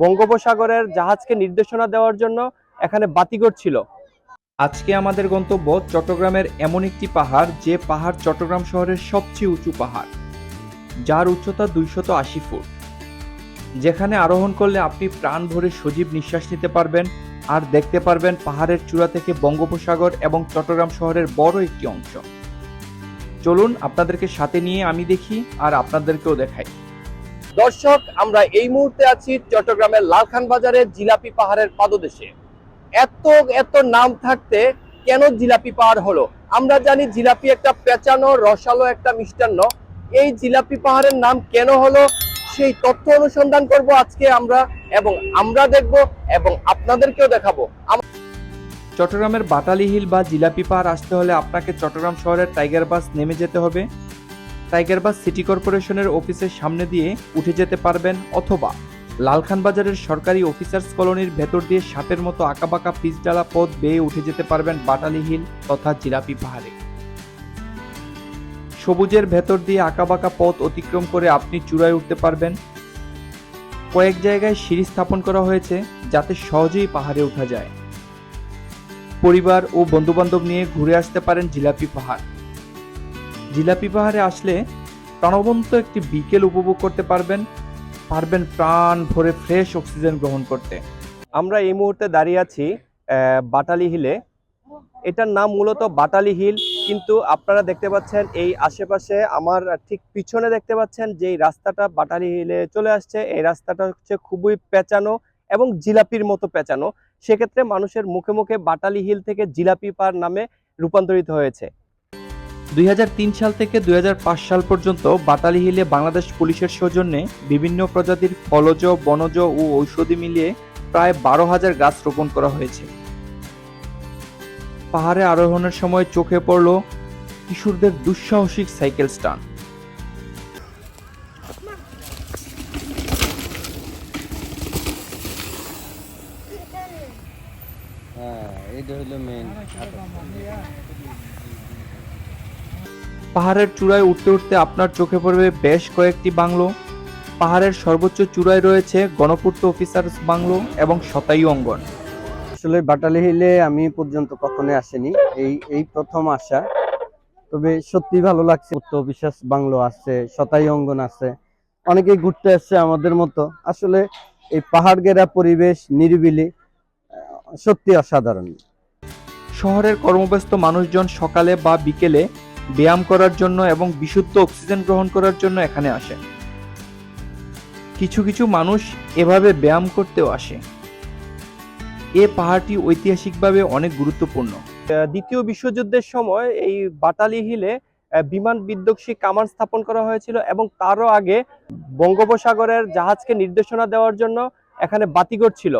বঙ্গোপসাগরের জাহাজকে নির্দেশনা দেওয়ার জন্য এখানে বাতিঘর ছিল। আজকে আমাদের গন্তব্য চট্টগ্রামের এমন একটি পাহাড়, যে পাহাড় চট্টগ্রাম শহরের সবচেয়ে উঁচু পাহাড়, যার উচ্চতা দুইশত আশি ফুট, যেখানে আরোহণ করলে আপনি প্রাণ ভরে সজীব নিঃশ্বাস নিতে পারবেন আর দেখতে পারবেন পাহাড়ের চূড়া থেকে বঙ্গোপসাগর এবং চট্টগ্রাম শহরের বড় একটি অংশ। চলুন আপনাদেরকে সাথে নিয়ে আমি দেখি আর আপনাদেরকেও দেখাই। দর্শক, আমরা এই মুহূর্তে আছি চট্টগ্রামের লালখান বাজারে জিলাপি পাহাড়ের পাদদেশে। এত এত নাম থাকতে কেন জিলাপি পাহাড় হলো? আমরা জানি জিলাপি একটা পেঁচানো, রসালো একটা মিষ্টান্ন। এই জিলাপি পাহাড়ের নাম কেন হলো? সেই তথ্য অনুসন্ধান করব আজকে আমরা এবং আমরা দেখব এবং আপনাদেরকেও দেখাবো। চট্টগ্রামের বাটালি হিল বা জিলাপি পাহাড় আসতে হলে আপনাকে চট্টগ্রাম শহরের টাইগার বাস নেমে যেতে হবে। টাইগার বাস সিটি কর্পোরেশনের অফিসের সামনে দিয়ে উঠে যেতে পারবেন অথবা লালখান বাজারের সরকারি অফিসার্স কলোনির ভেতর দিয়ে সাপের মতো আঁকাবাঁকা পিচডালা পথ বেয়ে উঠে যেতে পারবেন বাটালি হিল তথা জিলাপি পাহাড়ে। সবুজের ভেতর দিয়ে আঁকাবাঁকা পথ অতিক্রম করে আপনি চূড়ায় উঠতে পারবেন। কয়েক জায়গায় সিঁড়ি স্থাপন করা হয়েছে যাতে সহজেই পাহাড়ে ওঠা যায়। পরিবার ও বন্ধুবান্ধব নিয়ে ঘুরে আসতে পারেন জিলাপি পাহাড়। জিলাপি পাহাড়ে আসলে প্রাণবন্ত একটি বিকেল উপভোগ করতে পারবেন। পারবেন প্রাণ ভরে ফ্রেশ অক্সিজেন গ্রহণ করতে। আমরা এই মুহূর্তে দাঁড়িয়ে আছি বাটালি হিলে। এটার নাম মূলত বাটালি হিল, কিন্তু আপনারা দেখতে পাচ্ছেন এই আশেপাশে আমার ঠিক পিছনে দেখতে পাচ্ছেন যে রাস্তাটা বাটালি হিলে চলে আসছে। এই রাস্তাটা হচ্ছে খুবই পেঁচানো এবং জিলাপির মতো পেঁচানো। সেক্ষেত্রে মানুষের মুখে মুখে বাটালি হিল থেকে জিলাপি পার নামে রূপান্তরিত হয়েছে। দুই হাজার তিন সাল থেকে দুই হাজার পাঁচ সাল পর্যন্ত বাটালি হিলে বাংলাদেশ পুলিশের সৌজন্যে বিভিন্ন প্রজাতির ফলজ, বনজ ও ঔষধি মিলিয়ে প্রায় বারো হাজার গাছ রোপণ করা হয়েছে। পাহাড়ে আরোহণের সময় চোখে পড়ল কিশোরদের দুঃসাহসিক সাইকেল স্টান। হ্যাঁ হলো মেন পাহাড়ের চূড়ায় উঠতে উঠতে আপনার চোখে পড়বে বেশ কয়েকটি বাংলো। পাহাড়ের সর্বোচ্চ চূড়ায় রয়েছে গণপূর্ত অফিসার্স বাংলো এবং শতায়ু অঙ্গন। আসলে বাটালি হিলে আমি পর্যন্ত কখনো আসেনি। এই এই প্রথম আসা। তবে সত্যি ভালো লাগছে। উত্তর বিশ্বাস বাংলো আছে শতাই অঙ্গন আছে। অনেকেই ঘুরতে আসছে আমাদের মতো। আসলে এই পাহাড় ঘেরা পরিবেশ নিরিবিলি সত্যি অসাধারণ। শহরের কর্মব্যস্ত মানুষজন সকালে বা বিকেলে ব্যায়াম করার জন্য এবং বিশুদ্ধ অক্সিজেন গ্রহণ করার জন্য এখানে আসে। কিছু কিছু মানুষ এভাবে ব্যায়াম করতেও আসে। এ পাহাড়টি ঐতিহাসিকভাবে অনেক গুরুত্বপূর্ণ। দ্বিতীয় বিশ্বযুদ্ধের সময় এই বাটালি হিলে বিমান বিধ্বংসী কামান স্থাপন করা হয়েছিল এবং তারও আগে বঙ্গোপসাগরের জাহাজকে নির্দেশনা দেওয়ার জন্য এখানে বাতিঘর ছিল।